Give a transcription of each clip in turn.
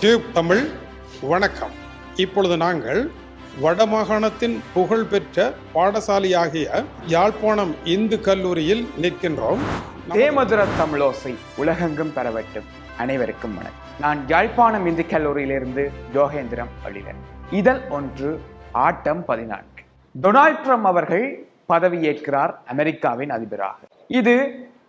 Tube Tamil வணக்கம். இப்பொழுது நாங்கள் வடமாகாணத்தின் புகழ்பெற்ற பாடசாலையாகிய யாழ்ப்பாணம் இந்து கல்லூரியில் நிற்கின்றோம். தேமதுர தமிழோசை உலகெங்கும் பரவட்டும். அனைவருக்கும் வணக்கம். நான் யாழ்ப்பாணம் இந்து கல்லூரியிலிருந்து யோகேந்திரம் அழிலன் இதழ் ஒன்று ஆட்டம் பதினான்கு. டொனால்ட் ட்ரம்ப் அவர்கள் பதவியேற்கிறார் அமெரிக்காவின் அதிபராக. இது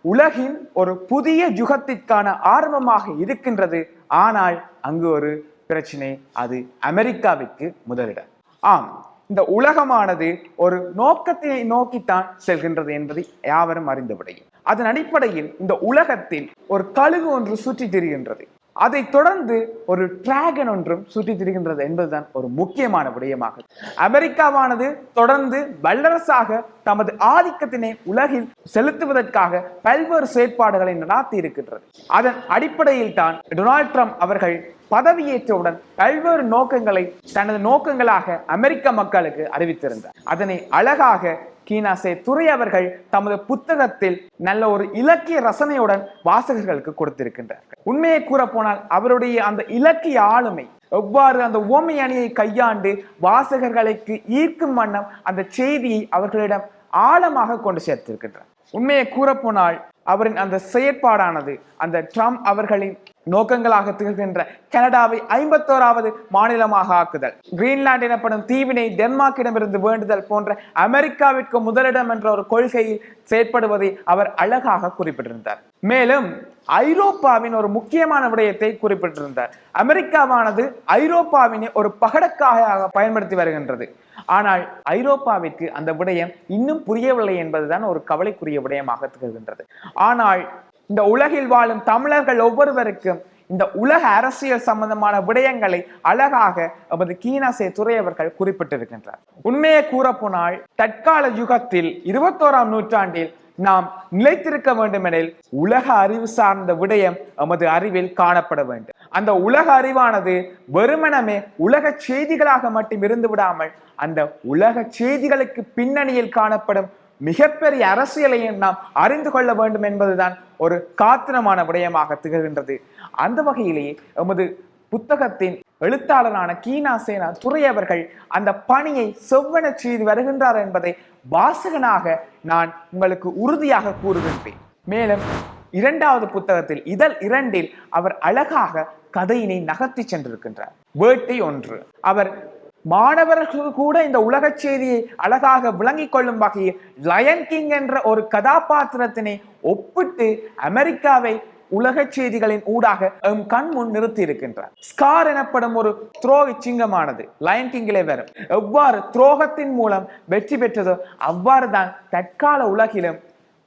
உலகின் ஒரு புதிய யுகத்திற்கான ஆரம்பமாக இருக்கின்றது. ஆனால் அங்கு ஒரு பிரச்சனை அது அமெரிக்காவிற்கு முதலிடம். ஆம் இந்த உலகமானது ஒரு நோக்கத்தினை நோக்கித்தான் செல்கின்றது என்பதை யாவரும் அறிந்த விடையும் அதன் அடிப்படையில் இந்த உலகத்தில் ஒரு கழுகு ஒன்று சுற்றித் திரிகின்றது. அதை தொடர்ந்து ஒரு டிராகன் ஒன்றும் சுற்றித் திரிகின்றது என்பதுதான் ஒரு முக்கியமான விடயமாகும். அமெரிக்காவானது தொடர்ந்து வல்லரசாக தமது ஆதிக்கத்தினை உலகில் செலுத்துவதற்காக பல்வேறு செயற்பாடுகளை நடாத்தி இருக்கின்றது. அதன் அடிப்படையில் தான் டொனால்ட் ட்ரம்ப் அவர்கள் பதவியேற்றவுடன் பல்வேறு நோக்கங்களை தனது நோக்கங்களாக அமெரிக்க மக்களுக்கு அறிவித்திருந்தார். அதனை அழகாக கீனாசே துறை அவர்கள் தமது புத்தகத்தில் நல்ல ஒரு இலக்கிய ரசனையுடன் வாசகர்களுக்கு கொடுத்திருக்கின்றார்கள். உண்மையை கூற போனால் அவருடைய அந்த இலக்கிய ஆளுமை எவ்வாறு அந்த ஓமை அணியை கையாண்டு வாசகர்களுக்கு ஈர்க்கும் வண்ணம் அந்த செய்தியை அவர்களிடம் ஆழமாக கொண்டு சேர்த்திருக்கின்றார். உண்மையை கூறப்போனால் அவரின் அந்த செயற்பாடானது அந்த ட்ரம்ப் அவர்களின் நோக்கங்களாக திகழ்கின்ற கனடாவை ஐம்பத்தோராவது மாநிலமாக ஆக்குதல். கிரீன்லாந்து எனப்படும் தீவினை டென்மார்க்கிடமிருந்து வேண்டுதல் போன்ற அமெரிக்காவிற்கு முதலிடம் என்ற ஒரு கொள்கையில் செயற்படுவதை அவர் அழகாக குறிப்பிட்டிருந்தார். மேலும் ஐரோப்பாவின் ஒரு முக்கியமான விடயத்தை குறிப்பிட்டிருந்தார். அமெரிக்காவானது ஐரோப்பாவினை ஒரு பகடக்காக பயன்படுத்தி வருகின்றது. ஆனால் ஐரோப்பாவிற்கு அந்த விடயம் இன்னும் புரியவில்லை என்பதுதான் ஒரு கவலைக்குரிய விடயமாக திகழ்கின்றது. ஆனால் இந்த உலகில் வாழும் தமிழர்கள் ஒவ்வொருவருக்கும் இந்த உலக அரசியல் சம்பந்தமான விடயங்களை அழகாக அவரது கீனாசே துறையவர்கள் குறிப்பிட்டிருக்கின்றார். உண்மையை கூறப்போனால் தற்கால யுகத்தில் இருபத்தோராம் நூற்றாண்டில் நாம் நிலைத்திருக்க வேண்டுமெனில் உலக அறிவு சார்ந்த விடயம் நமது அறிவில் காணப்பட வேண்டும். அந்த உலக அறிவானது வெறுமனமே உலக செய்திகளாக மட்டும் இருந்து விடாமல் அந்த உலக செய்திகளுக்கு பின்னணியில் காணப்படும் மிகப்பெரிய அரசியலையும் நாம் அறிந்து கொள்ள வேண்டும் என்பதுதான் ஒரு காத்திரமான விடயமாக திகழ்கின்றது. அந்த வகையிலேயே எமது புத்தகத்தின் எழுத்தாளரான கீனா சேனா துறை அவர்கள் அந்த பணியை செவ்வன செய்து வருகின்றார் என்பதை வாசகனாக நான் உங்களுக்கு உறுதியாக கூறுகின்றேன். மேலும் இரண்டாவது புத்தகத்தில் இதழ் இரண்டில் அவர் அழகாக கதையினை நகர்த்தி சென்றிருக்கின்றார். வேட்டை ஒன்று. அவர் மாணவர்கள் கூட இந்த உலக செய்தியை அழகாக விளங்கிக் கொள்ளும் வகையில் லயன் கிங் என்ற ஒரு கதாபாத்திரத்தினை ஒப்பிட்டு அமெரிக்காவை உலக செய்திகளின் ஊடாக எம் கண் முன் நிறுத்தி இருக்கின்றார் ஸ்கார் எனப்படும் ஒரு துரோக சிங்கமானது லயன் கிங்கிலே வரும். எவ்வாறு துரோகத்தின் மூலம் வெற்றி பெற்றதோ அவ்வாறு தான் தற்கால உலகிலும்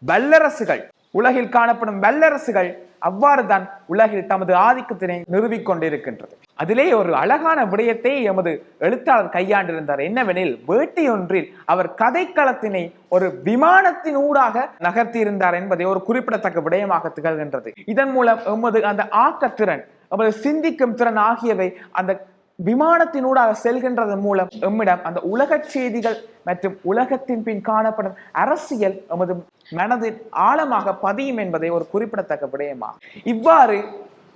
வல்லரசுகள் உலகில் காணப்படும் வல்லரசுகள் அவ்வாறு தான் உலகில் தமது ஆதிக்கத்தினை நிறுவிக் கொண்டிருக்கின்றது. அதிலே ஒரு அழகான விடயத்தை எமது எழுத்தாளர் கையாண்டிருந்தார். என்னவெனில் வேட்டி ஒன்றில் அவர் கதைக்களத்தினை ஒரு விமானத்தின் ஊடாக நகர்த்தியிருந்தார் என்பதை ஒரு குறிப்பிடத்தக்க விடயமாக திகழ்கின்றது. இதன் மூலம் எமது அந்த ஆக்கத்திறன் எமது சிந்திக்கும் திறன் ஆகியவை அந்த விமானத்தினூடாக செல்கின்றதன் மூலம் எம்மிடம் அந்த உலக செய்திகள் மற்றும் உலகத்தின் பின் காணப்படும் அரசியல் எமது மனதில் ஆழமாக பதியும் என்பதை ஒரு குறிப்பிடத்தக்க விடயமாகும். இவ்வாறு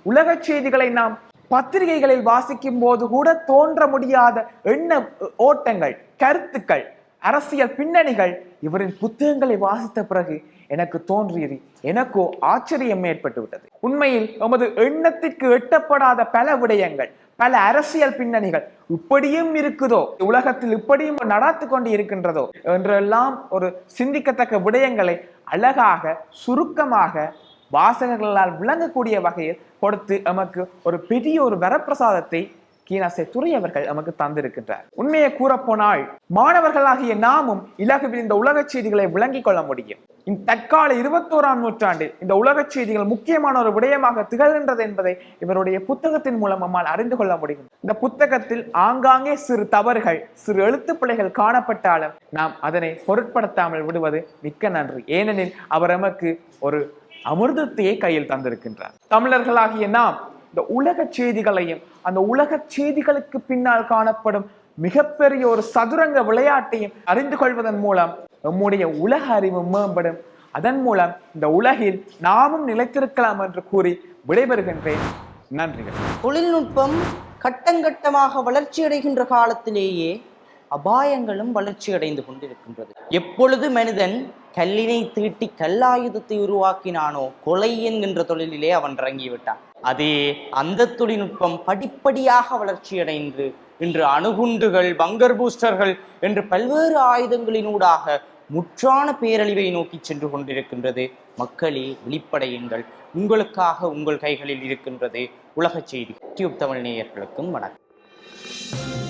உலக செய்திகளை நாம் பத்திரிகைகளில் வாசிக்கும் போது கூட தோன்ற முடியாத எண்ண ஓட்டங்கள் கருத்துக்கள் அரசியல் பின்னணிகள் இவரின் புத்தகங்களை வாசித்த பிறகு எனக்கு தோன்றியது எனக்கோ ஆச்சரியம் ஏற்பட்டு விட்டது. உண்மையில் நமது எண்ணத்திற்கு எட்டப்படாத பல விடயங்கள் பல அரசியல் பின்னணிகள் இப்படியும் இருக்குதோ உலகத்தில் இப்படியும் நடாத்து கொண்டு இருக்கின்றதோ என்றெல்லாம் ஒரு சிந்திக்கத்தக்க விடயங்களை அழகாக சுருக்கமாக வாசகர்களால் விளங்கக்கூடிய வகையில் கொடுத்து எமக்கு ஒரு பெரிய ஒரு வரப்பிரசாதத்தை கீனாசே துறை அவர்கள் நமக்கு தந்திருக்கின்றார். உண்மையை கூறப்போனால் மாணவர்களாகிய நாமும் இலகுவில் இந்த உலக செய்திகளை விளங்கிக் கொள்ள முடியும். இந்த தற்கால இருபத்தோராம் நூற்றாண்டில் இந்த உலக செய்திகள் முக்கியமான ஒரு விடயமாக திகழ்கின்றது என்பதை இவருடைய புத்தகத்தின் மூலம் நம்மால் அறிந்து கொள்ள முடியும். இந்த புத்தகத்தில் ஆங்காங்கே சிறு தவறுகள் சிறு எழுத்துப்பிழைகள் காணப்பட்டாலும் நாம் அதனை பொருட்படுத்தாமல் விடுவது மிக்க நன்றி. ஏனெனில் அவர் நமக்கு ஒரு அமிர்தத்தையே கையில் தந்திருக்கின்றார். தமிழர்களாகிய நாம் இந்த உலக செய்திகளையும் அந்த உலக செய்திகளுக்கு பின்னால் காணப்படும் மிகப்பெரிய ஒரு சதுரங்க விளையாட்டையும் அறிந்து கொள்வதன் மூலம் நம்முடைய உலக அறிவு மேம்படும். அதன் மூலம் இந்த உலகில் நாமும் நிலைத்திருக்கலாம் என்று கூறி விடைபெறுகின்றேன். நன்றிகள். தொழில்நுட்பம் கட்டங்கட்டமாக வளர்ச்சியடைகின்ற காலத்திலேயே அபாயங்களும் வளர்ச்சியடைந்து கொண்டிருக்கின்றது. எப்பொழுது மனிதன் கல்லினை தீட்டி கல்லாயுதத்தை உருவாக்கினானோ? கொலை என்கின்ற தொழிலிலே அவன் இறங்கிவிட்டான். அதே அந்த தொழில்நுட்பம் படிப்படியாக வளர்ச்சியடைந்து இன்று அணுகுண்டுகள் பங்கர் பூஸ்டர்கள் என்று பல்வேறு ஆயுதங்களினூடாக முற்றான பேரழிவை நோக்கி சென்று கொண்டிருக்கின்றது. மக்களே வெளிப்படையுங்கள். உங்களுக்காக உங்கள் கைகளில் இருக்கின்றது உலகச் செய்தி. யூடியூப் தமிழ் நேயர்களுக்கும் வணக்கம்.